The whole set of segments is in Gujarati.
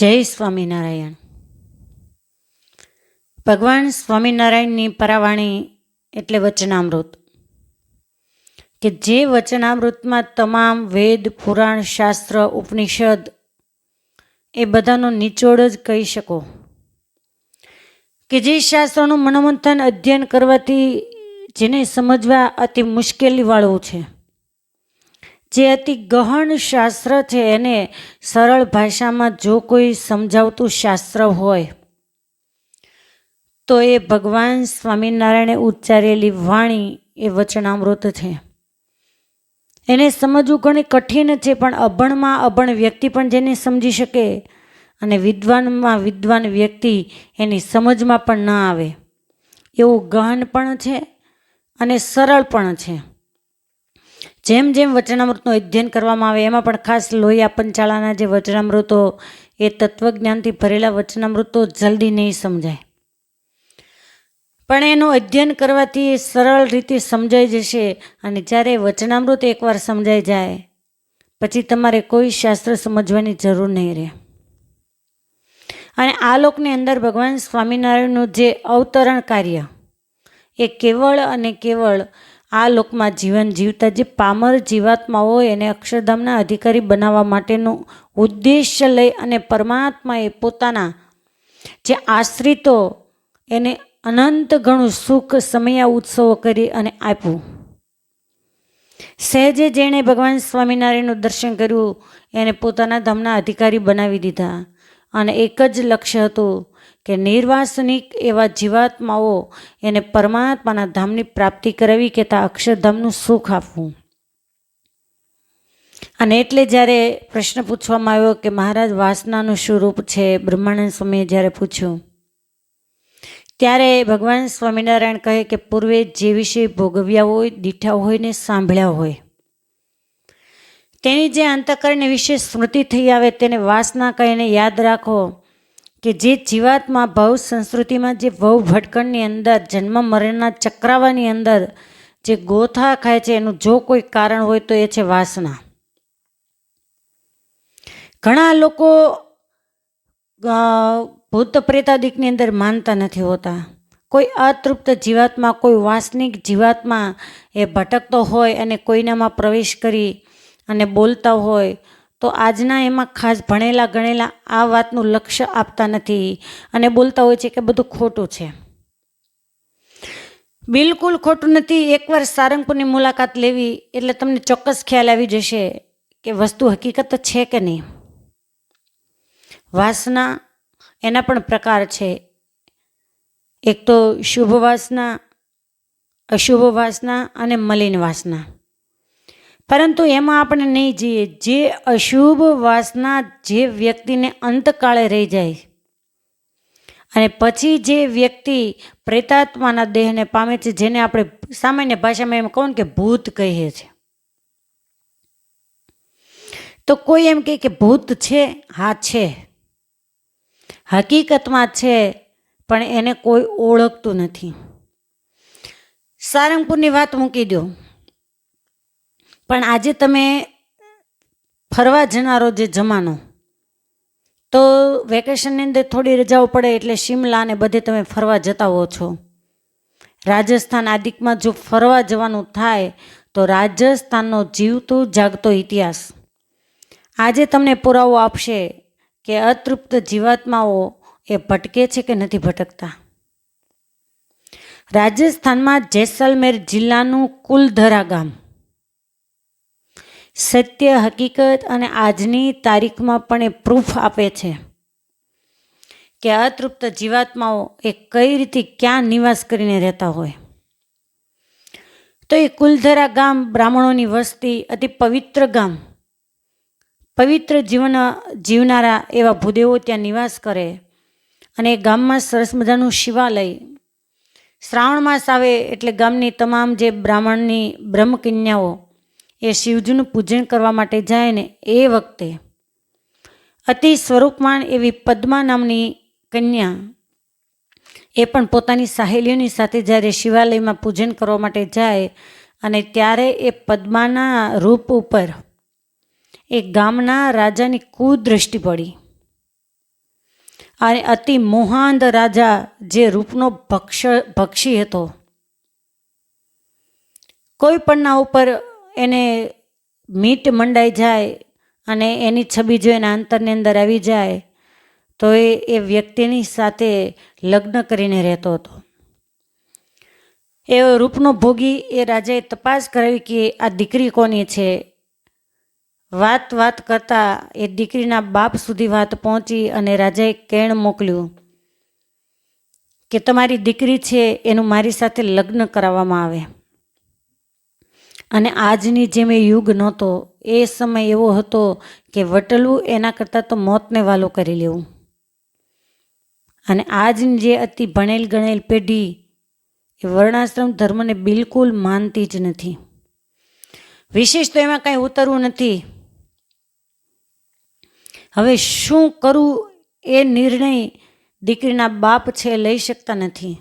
જય સ્વામિનારાયણ. ભગવાન સ્વામિનારાયણની પરાવાણી એટલે વચનામૃત. કે જે વચનામૃતમાં તમામ વેદ, પુરાણ, શાસ્ત્ર, ઉપનિષદ એ બધાનો નિચોડ જ કહી શકો. કે જે શાસ્ત્રોનું મનોમંથન અધ્યયન કરવાથી જેને સમજવા અતિ મુશ્કેલીવાળું છે. જે અતિ ગહન શાસ્ત્ર છે, એને સરળ ભાષામાં જો કોઈ સમજાવતું શાસ્ત્ર હોય, તો એ ભગવાન સ્વામિનારાયણે ઉચ્ચારેલી વાણી એ વચનામૃત છે. એને સમજવું ઘણી કઠિન છે, પણ અભણમાં અભણ વ્યક્તિ પણ જેને સમજી શકે અને વિદ્વાનમાં વિદ્વાન વ્યક્તિ એની સમજમાં પણ ન આવે. એવું ગહન પણ છે અને સરળ પણ છે. જેમ જેમ વચનામૃતનું અધ્યયન કરવામાં આવે, એમાં પણ ખાસ લોહિયા પંચાળાના જે વચનામૃતો, એ તત્વજ્ઞાનથી ભરેલા વચનામૃતો જલ્દી નહીં સમજાય. પણ એનું અધ્યયન કરવાથી સરળ રીતે સમજાઈ જશે અને જ્યારે વચનામૃત એકવાર સમજાઈ જાય, પછી તમારે કોઈ શાસ્ત્ર સમજવાની જરૂર નહીં રહે. અને આ લોકની અંદર ભગવાન સ્વામિનારાયણનું જે અવતરણ કાર્ય, એ કેવળ અને કેવળ આ લોકમાં જીવન જીવતા જે પામર જીવાત્માઓ એને અક્ષરધામના અધિકારી બનાવવા માટેનું ઉદ્દેશ્ય લઈ અને પરમાત્માએ પોતાના જે આશ્રિતો એને અનંત ઘણું સુખ સમયા ઉત્સવો કરી અને આપ્યું. સહેજે જેણે ભગવાન સ્વામિનારાયણનું દર્શન કર્યું, એને પોતાના ધામના અધિકારી બનાવી દીધા. અને એક જ લક્ષ્ય હતું કે નિર્વાસનિક એવા જીવાત્માઓ એને પરમાત્માના ધામની પ્રાપ્તિ કરાવી કે ત્યાં અક્ષરધામનું સુખ આપવું. અને એટલે જ્યારે પ્રશ્ન પૂછવામાં આવ્યો કે મહારાજ વાસનાનું શું રૂપ છે, બ્રહ્માનંદ સ્વામીએ જ્યારે પૂછ્યું, ત્યારે ભગવાન સ્વામિનારાયણ કહે કે પૂર્વે જે વિષય ભોગવ્યા હોય, દીઠા હોય ને સાંભળ્યા હોય. તેની જે અંતકરણ વિશે સ્મૃતિ થઈ આવે, તેને વાસના કહીને યાદ રાખો. કે જે જીવાતમાં ભવ સંસ્કૃતિમાં જે ભવ ભટકણની અંદર, જન્મ મરણના ચક્રાવાની અંદર જે ગોથા ખાય છે, એનું જો કોઈ કારણ હોય તો એ છે વાસના. ઘણા લોકો ભૂત પ્રેતાદિકની અંદર માનતા નથી હોતા. કોઈ અતૃપ્ત જીવાતમાં, કોઈ વાસનિક જીવાતમાં એ ભટકતો હોય અને કોઈનામાં પ્રવેશ કરી અને બોલતા હોય તો આજના એમાં ખાસ ભણેલા ગણેલા આ વાતનું લક્ષ્ય આપતા નથી અને બોલતા હોય છે કે બધું ખોટું છે. બિલકુલ ખોટું નથી. એકવાર સારંગપુરની મુલાકાત લેવી એટલે તમને ચોક્કસ ખ્યાલ આવી જશે કે વસ્તુ હકીકત છે કે નહીં. વાસના એના પણ પ્રકાર છે. એક તો શુભ વાસના અશુભ વાસના અને મલિન વાસના. પરંતુ એમાં આપણે નહીં જઈએ. જે અશુભ વાસના જે વ્યક્તિને અંતકાળે રહી જાય અને પછી જે વ્યક્તિ પ્રેતાત્માના દેહને પામે છે, જેને આપણે સામાન્ય ભાષામાં એમ કહું કે ભૂત કહીએ છીએ તો કોઈ એમ કહે કે ભૂત છે? હા, છે. હકીકતમાં છે, પણ એને કોઈ ઓળખતું નથી. સારંગપુરની વાત મૂકી દો. પણ આજે તમે ફરવા જનારો જે જમાનો, તો વેકેશનની અંદર થોડી રજાઓ પડે એટલે શિમલા ને બધે તમે ફરવા જતા હો છો. રાજસ્થાન આદિકમાં જો ફરવા જવાનું થાય, તો રાજસ્થાનનો જીવતો જાગતો ઇતિહાસ. આજે તમને પુરાવો આપશે કે અતૃપ્ત જીવાત્માઓ એ ભટકે છે કે નથી ભટકતા. રાજસ્થાનમાં જેસલમેર જિલ્લાનું કુલધરા ગામ સત્ય, હકીકત અને આજની તારીખમાં પણ એ પ્રૂફ આપે છે કે અતૃપ્ત જીવાત્માઓ એ કઈ રીતે ક્યાં નિવાસ કરીને રહેતા હોય. તો એ કુલધરા ગામ બ્રાહ્મણોની વસ્તી અતિ પવિત્ર ગામ. પવિત્ર જીવન, જીવનારા એવા ભૂદેવો ત્યાં નિવાસ કરે અને એ ગામમાં સરસ મજાનું શિવાલય. શ્રાવણ માસ આવે એટલે ગામની તમામ જે બ્રાહ્મણની બ્રહ્મકન્યાઓ એ શિવજીનું પૂજન કરવા માટે જાય ને એ વખતે અતિ સ્વરૂપમાન એવી પદ્મા નામની કન્યા એ પણ પોતાની સહેલીઓની સાથે જ્યારે શિવાલયમાં પૂજન કરવા માટે જાય અને ત્યારે એ પદ્માના રૂપ ઉપર એ ગામના રાજાની કુદૃષ્ટિ પડી. અને અતિ મોહાંધ રાજા જે રૂપનો ભક્ષ ભક્ષી હતો, કોઈ પણના ઉપર એને મીટ મંડાઈ જાય અને એની છબી જો એના અંતરની અંદર આવી જાય, તો એ એ વ્યક્તિની સાથે લગ્ન કરીને રહેતો હતો. એ રૂપનો ભોગી એ રાજાએ તપાસ કરાવી કે આ દીકરી કોની છે? વાત વાત કરતાં એ દીકરીના બાપ સુધી વાત પહોંચી અને રાજાએ કેણ મોકલ્યું કે તમારી દીકરી છે, એનું મારી સાથે લગ્ન કરાવવામાં આવે. અને આજની જેમ એ યુગ નહોતો, એ સમય એવો હતો કે વટલવું એના કરતાં તો મોતને વાલો કરી લેવું. અને આજની જે અતિ ભણેલ ગણેલ પેઢી, એ વર્ણાશ્રમ ધર્મને બિલકુલ માનતી જ નથી. વિશેષ તો એમાં કાંઈ ઉતરવું નથી. હવે શું કરવું એ નિર્ણય દીકરીના બાપ છે લઈ શકતા નથી.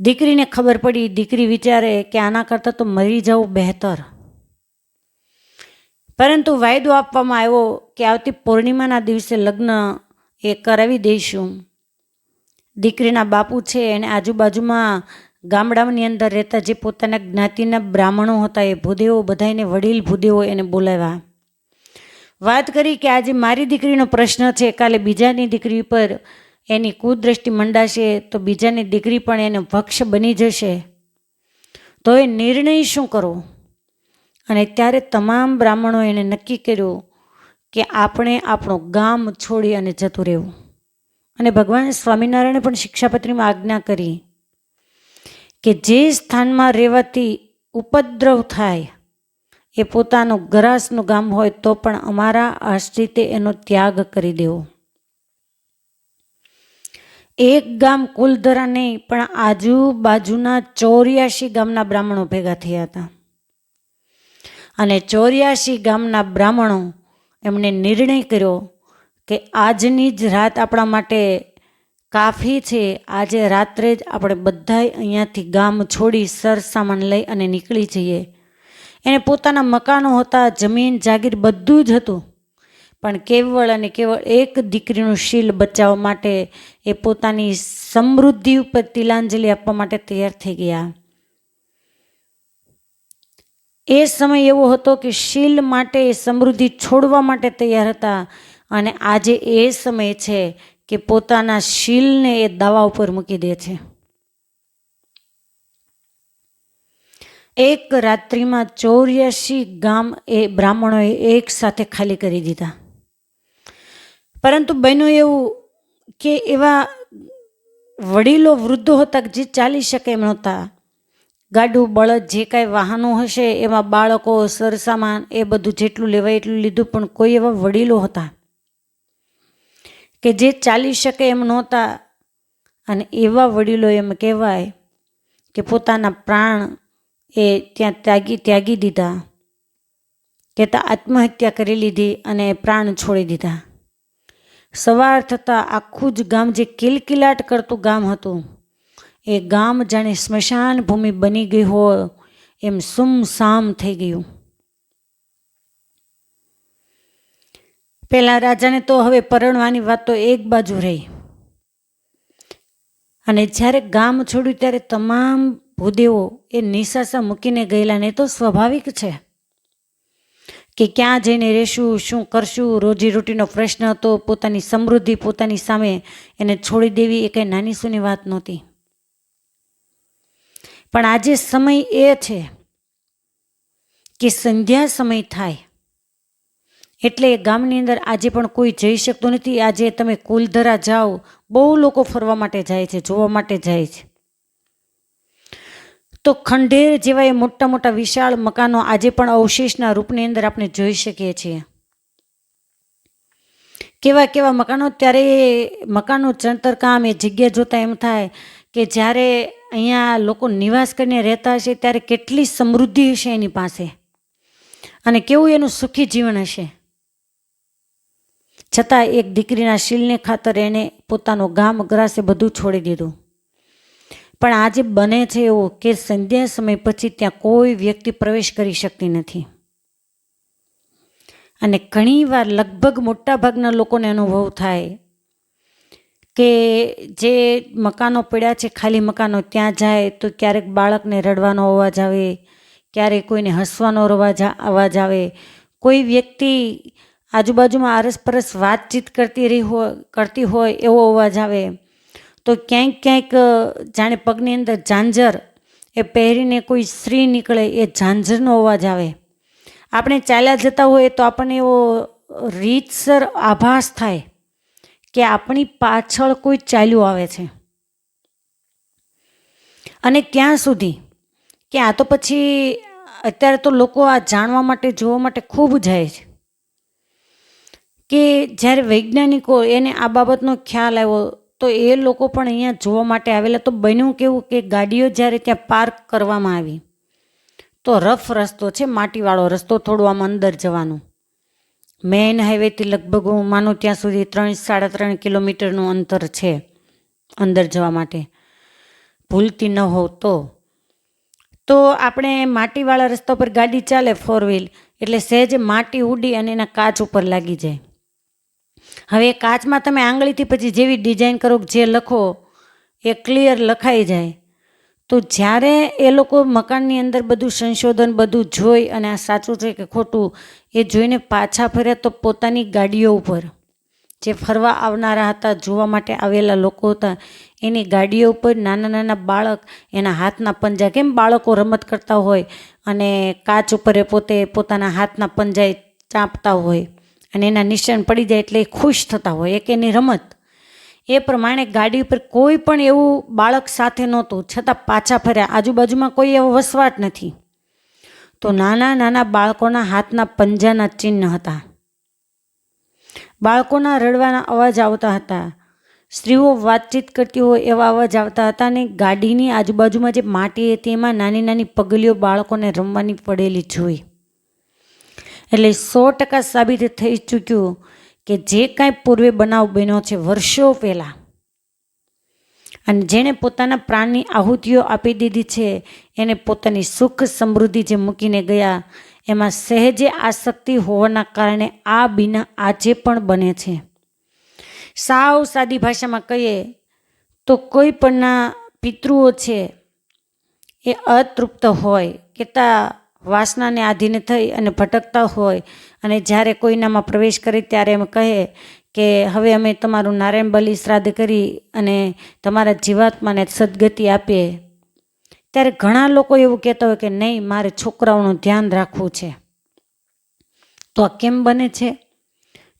દીકરીને ખબર પડી, દીકરી વિચારે કે આના કરતાં તો મરી જવું બહેતર. પરંતુ વાયદો આપવામાં આવ્યો કે આવતી પૂર્ણિમાના દિવસે લગ્ન એ કરાવી દઈશું. દીકરીના બાપુ છે, એને આજુબાજુમાં ગામડાની અંદર રહેતા જે પોતાના જ્ઞાતિના બ્રાહ્મણો હતા, એ ભૂદેવો બધાને વડીલ ભૂદેવો એને બોલાવ્યા. વાત કરી કે આજે મારી દીકરીનો પ્રશ્ન છે, કાલે બીજાની દીકરી પર એની કુદ્રષ્ટિ મંડાશે તો બીજાની દીકરી પણ એને ભક્ષ બની જશે. તો એ નિર્ણય શું કરવો? અને ત્યારે તમામ બ્રાહ્મણો એને નક્કી કર્યું કે આપણે આપણું ગામ છોડી અને જતું રહેવું. અને ભગવાન સ્વામિનારાયણે પણ શિક્ષાપત્રીમાં આજ્ઞા કરી કે જે સ્થાનમાં રહેવાથી ઉપદ્રવ થાય, એ પોતાનું ગરાસનું ગામ હોય તો પણ અમારા આશ્રિતે એનો ત્યાગ કરી દેવો. એક ગામ કુલધરા નહીં પણ આજુબાજુના ચોર્યાસી ગામના બ્રાહ્મણો ભેગા થયા હતા. અને ચોર્યાસી ગામના બ્રાહ્મણો એમણે નિર્ણય કર્યો કે આજની જ રાત આપણા માટે કાફી છે. આજે રાત્રે જ આપણે બધાય અહીંયાથી ગામ છોડી સરસામાન લઈ અને નીકળી જઈએ. એને પોતાના મકાનો હતા, જમીન, જાગીર બધું જ હતું. પણ કેવળ અને કેવળ એક દીકરીનું શીલ બચાવવા માટે એ પોતાની સમૃદ્ધિ ઉપર તિલાંજલિ આપવા માટે તૈયાર થઈ ગયા. એ સમય એવો હતો કે શીલ માટે એ સમૃદ્ધિ છોડવા માટે તૈયાર હતા અને આજે એ સમય છે કે પોતાના શીલને એ દાવા ઉપર મૂકી દે છે. એક રાત્રિમાં ચોર્યાસી ગામ એ બ્રાહ્મણોએ એક સાથે ખાલી કરી દીધા. પરંતુ બન્યું એવું કે એવા વડીલો વૃદ્ધો હતા જે ચાલી શકે એમ નહોતા. ગાડું, બળદ, જે કાંઈ વાહનો હશે એમાં બાળકો, સરસામાન, એ બધું જેટલું લેવાય એટલું લીધું, પણ કોઈ એવા વડીલો હતા કે જે ચાલી શકે એમ નહોતા. અને એવા વડીલો એમ કહેવાય કે પોતાના પ્રાણ એ ત્યાં ત્યાગી ત્યાગી દીધા, કહેતા આત્મહત્યા કરી લીધી અને પ્રાણ છોડી દીધા. સવાર થતાં આખું જ ગામ જે કિલકિલાટ કરતું ગામ હતું, એ ગામ જાણે સ્મશાન ભૂમિ બની ગઈ હોય એમ સુમસામ થઈ ગયું. પેલા રાજાને તો હવે પરણવાની વાત તો એક બાજુ રહી. અને જ્યારે ગામ છોડ્યું ત્યારે તમામ ભૂદેવો એ નિશાસા મૂકીને ગયેલા ને તો સ્વાભાવિક છે. કે ક્યાં જઈને રહેશું, શું કરશું? રોજીરોટીનો પ્રશ્ન હતો, પોતાની સમૃદ્ધિ પોતાની સામે એને છોડી દેવી એ કંઈ નાની સૂની વાત નહોતી. પણ આજે સમય એ છે કે સંધ્યા સમય થાય. એટલે ગામની અંદર આજે પણ કોઈ જઈ શકતું નથી. આજે તમે કુલધરા જાઓ, બહુ લોકો ફરવા માટે જાય છે, જોવા માટે જાય છે. તો ખંડેર જેવા એ મોટા મોટા વિશાળ મકાનો આજે પણ અવશેષના રૂપની અંદર આપણે જોઈ શકીએ છીએ. કેવા કેવા મકાનો? ત્યારે મકાનો ચણતર કામ એ જગ્યા જોતાં એમ થાય કે જ્યારે અહીંયા લોકો નિવાસ કરીને રહેતા હશે ત્યારે કેટલી સમૃદ્ધિ હશે એની પાસે. અને કેવું એનું સુખી જીવન હશે? છતાં એક દીકરીના શીલને ખાતર એણે પોતાનું ગામ ગ્રાસે બધું છોડી દીધું. પણ આજે બને છે એવું કે સંધ્યા સમય પછી ત્યાં કોઈ વ્યક્તિ પ્રવેશ કરી શકતી નથી. અને ઘણીવાર લગભગ મોટાભાગના લોકોને અનુભવ થાય કે જે મકાનો પડ્યા છે, ખાલી મકાનો ત્યાં જાય તો ક્યારેક બાળકને રડવાનો અવાજ આવે, ક્યારેક કોઈને હસવાનો અવાજ અવાજ આવે. કોઈ વ્યક્તિ આજુબાજુમાં આરસપરસ વાતચીત કરતી રહી હોય કરતી હોય એવો અવાજ આવે. તો ક્યાંક ક્યાંક જાણે પગની અંદર ઝાંઝર, એ પહેરીને કોઈ સ્ત્રી નીકળે એ ઝાંઝરનો અવાજ આવે. આપણે ચાલ્યા જતા હોઈએ તો આપણને એવો રીતસર આભાસ થાય કે આપણી પાછળ કોઈ ચાલ્યું આવે છે. અને ક્યાં સુધી? કે આ તો પછી, અત્યારે તો લોકો આ જાણવા માટે, જોવા માટે ખૂબ જાય છે. કે જ્યારે વૈજ્ઞાનિકો એને આ બાબતનો ખ્યાલ આવ્યો તો એ લોકો પણ અહીંયા જોવા માટે આવેલા. તો બન્યું કેવું કે ગાડીઓ જ્યારે ત્યાં પાર્ક કરવામાં આવી, તો રફ રસ્તો છે, માટીવાળો રસ્તો થોડો આમ અંદર જવાનું. મેઇન હાઈવેથી લગભગ હું માનું ત્યાં સુધી ત્રણ, સાડા ત્રણ કિલોમીટરનું અંતર છે અંદર જવા માટે. ભૂલતી ન હોવ તો. તો આપણે માટીવાળા રસ્તા પર ગાડી ચાલે ફોર વ્હીલ એટલે સહેજ માટી ઉડી અને એના કાચ ઉપર લાગી જાય. હવે કાચમાં તમે આંગળીથી પછી જેવી ડિઝાઇન કરો જે લખો, એ ક્લિયર લખાઈ જાય. તો જ્યારે એ લોકો મકાનની અંદર બધું સંશોધન, બધું જોઈ અને આ સાચું છે કે ખોટું, એ જોઈને પાછા ફર્યા તો પોતાની ગાડીઓ ઉપર, જે ફરવા આવનારા હતા, જોવા માટે આવેલા લોકો હતા, એની ગાડીઓ ઉપર નાના નાના બાળક, એના હાથના પંજા, કેમ બાળકો રમત કરતા હોય અને કાચ ઉપર એ પોતે પોતાના હાથના પંજાએ ચાંપતા હોય. અને એના નિશાન પડી જાય એટલે એ ખુશ થતા હોય, એક એની રમત. એ પ્રમાણે ગાડી ઉપર કોઈ પણ એવું બાળક સાથે નહોતું, છતાં પાછા ફર્યા. આજુબાજુમાં કોઈ એવો વસવાટ નથી. તો નાના નાના બાળકોના હાથના પંજાના ચિહ્ન હતા. બાળકોના રડવાના અવાજ આવતા હતા. સ્ત્રીઓ વાતચીત કરતી હોય એવા અવાજ આવતા હતા અને ગાડીની આજુબાજુમાં જે માટી હતી, એમાં નાની નાની પગલીઓ બાળકોને રમવાની પડેલી જોઈ. એટલે સો ટકા સાબિત થઈ ચૂક્યું કે જે કાંઈ પૂર્વે બનાવ બન્યો છે વર્ષો પહેલાં. અને જેણે પોતાના પ્રાણની આહુતિઓ આપી દીધી છે, એને પોતાની સુખ સમૃદ્ધિ જે મૂકીને ગયા, એમાં સહેજે આસક્તિ હોવાના કારણે આ બિના આજે પણ બને છે. સાવ સાદી ભાષામાં કહીએ તો કોઈ પણના પિતૃઓ છે એ અતૃપ્ત હોય, કેતા વાસનાને આધીન થઈ અને ભટકતા હોય અને જ્યારે કોઈનામાં પ્રવેશ કરે ત્યારે એમ કહે કે હવે અમે તમારું નારાયણ બલિ શ્રાદ્ધ કરી અને તમારા જીવાત્માને સદગતિ આપીએ ત્યારે ઘણા લોકો એવું કહેતા હોય કે નહીં, મારે છોકરાઓનું ધ્યાન રાખવું છે. તો આ કેમ બને છે?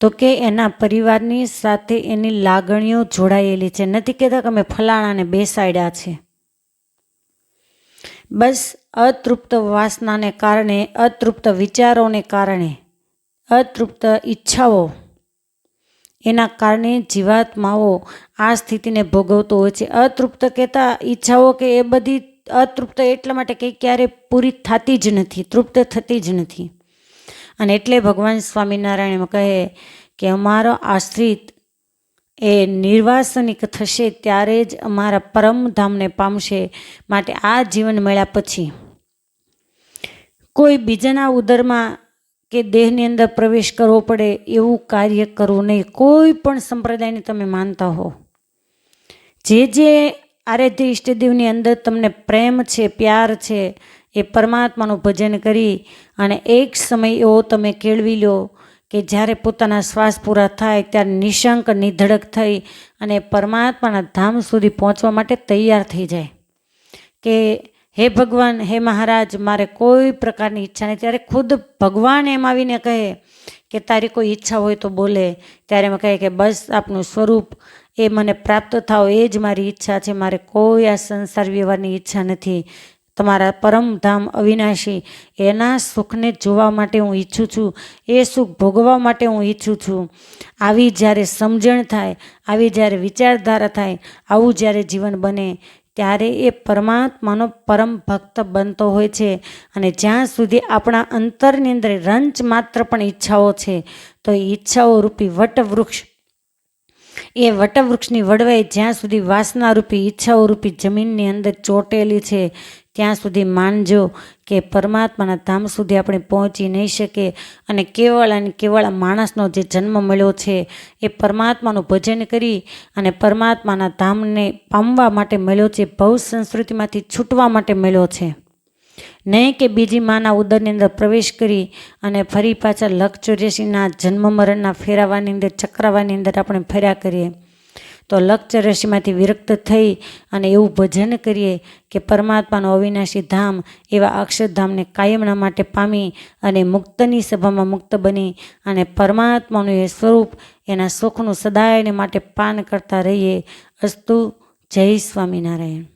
તો કે એના પરિવારની સાથે એની લાગણીઓ જોડાયેલી છે. નથી કહેતા કે અમે ફલાણાને બેસાડ્યા છે. બસ અતૃપ્ત વાસનાને કારણે, અતૃપ્ત વિચારોને કારણે, અતૃપ્ત ઈચ્છાઓ. એના કારણે જીવાત્માઓ આ સ્થિતિને ભોગવતો હોય છે. અતૃપ્ત કહેતા ઈચ્છાઓ કે એ બધી અતૃપ્ત એટલા માટે કે ક્યારે પૂરી થતી જ નથી, તૃપ્ત થતી જ નથી. અને એટલે ભગવાન સ્વામિનારાયણ કહે કે અમારો આશ્રિત એ નિર્વાસનિક થશે ત્યારે જ અમારા પરમધામને પામશે માટે આ જીવન મળ્યા પછી. કોઈ બીજાના ઉદરમાં કે દેહની અંદર પ્રવેશ કરવો પડે એવું કાર્ય કરવું નહીં. કોઈ પણ સંપ્રદાયને તમે માનતા હો. જે જે આરાધ્ય ઈષ્ટદેવની અંદર તમને પ્રેમ છે, પ્યાર છે, એ પરમાત્માનું ભજન કરી અને એક સમય એવો તમે કેળવી લો કે જ્યારે પોતાના શ્વાસ પૂરા થાય ત્યારે નિશંક, નિધડક થઈ અને પરમાત્માના ધામ સુધી પહોંચવા માટે તૈયાર થઈ જાય. કે હે ભગવાન, હે મહારાજ, મારે કોઈ પ્રકારની ઈચ્છા નહીં ત્યારે ખુદ ભગવાન એમ આવીને કહે કે તારી કોઈ ઈચ્છા હોય તો બોલે. ત્યારે એમ કહે કે બસ આપનું સ્વરૂપ એ મને પ્રાપ્ત થાવ. એ જ મારી ઈચ્છા છે. મારે કોઈ આ સંસાર વ્યવહારની ઈચ્છા નથી. તમારા પરમધામ અવિનાશી, એના સુખને જોવા માટે હું ઈચ્છું છું, એ સુખ ભોગવવા માટે હું ઈચ્છું છું. આવી જ્યારે સમજણ થાય, આવી જ્યારે વિચારધારા થાય, આવું જ્યારે જીવન બને, ત્યારે એ પરમાત્માનો પરમ ભક્ત બનતો હોય છે. અને જ્યાં સુધી આપણા અંતરની અંદર રંચ માત્ર પણ ઈચ્છાઓ છે, તો એ ઈચ્છાઓ રૂપી વટવૃક્ષ, એ વટવૃક્ષની વડવાઈ જ્યાં સુધી વાસના રૂપી ઈચ્છાઓ રૂપી જમીનની અંદર ચોટેલી છે ત્યાં સુધી માનજો કે પરમાત્માના ધામ સુધી આપણે પહોંચી નહીં શકીએ. અને કેવળ અને કેવળ માણસનો જે જન્મ મળ્યો છે, એ પરમાત્માનું ભજન કરી અને પરમાત્માના ધામને પામવા માટે મળ્યો છે, ભવ સંસ્કૃતિમાંથી છૂટવા માટે મળ્યો છે. નહીં કે બીજી માના ઉદરની અંદર પ્રવેશ કરી અને ફરી પાછા લખ ચોર્યાસીના જન્મ મરણના ફેરાવાની અંદર, ચક્રાવાની અંદર આપણે ફર્યા કરીએ. તો લખ વિરક્ત થઈ અને એવું ભજન કરીએ કે પરમાત્માનું અવિનાશી ધામ એવા અક્ષરધામને કાયમના માટે પામી અને મુક્તની સભામાં મુક્ત બની અને પરમાત્માનું એ સ્વરૂપ એના સુખનું સદાયને માટે પાન કરતા રહીએ. અસ્તુ જય સ્વામિનારાયણ.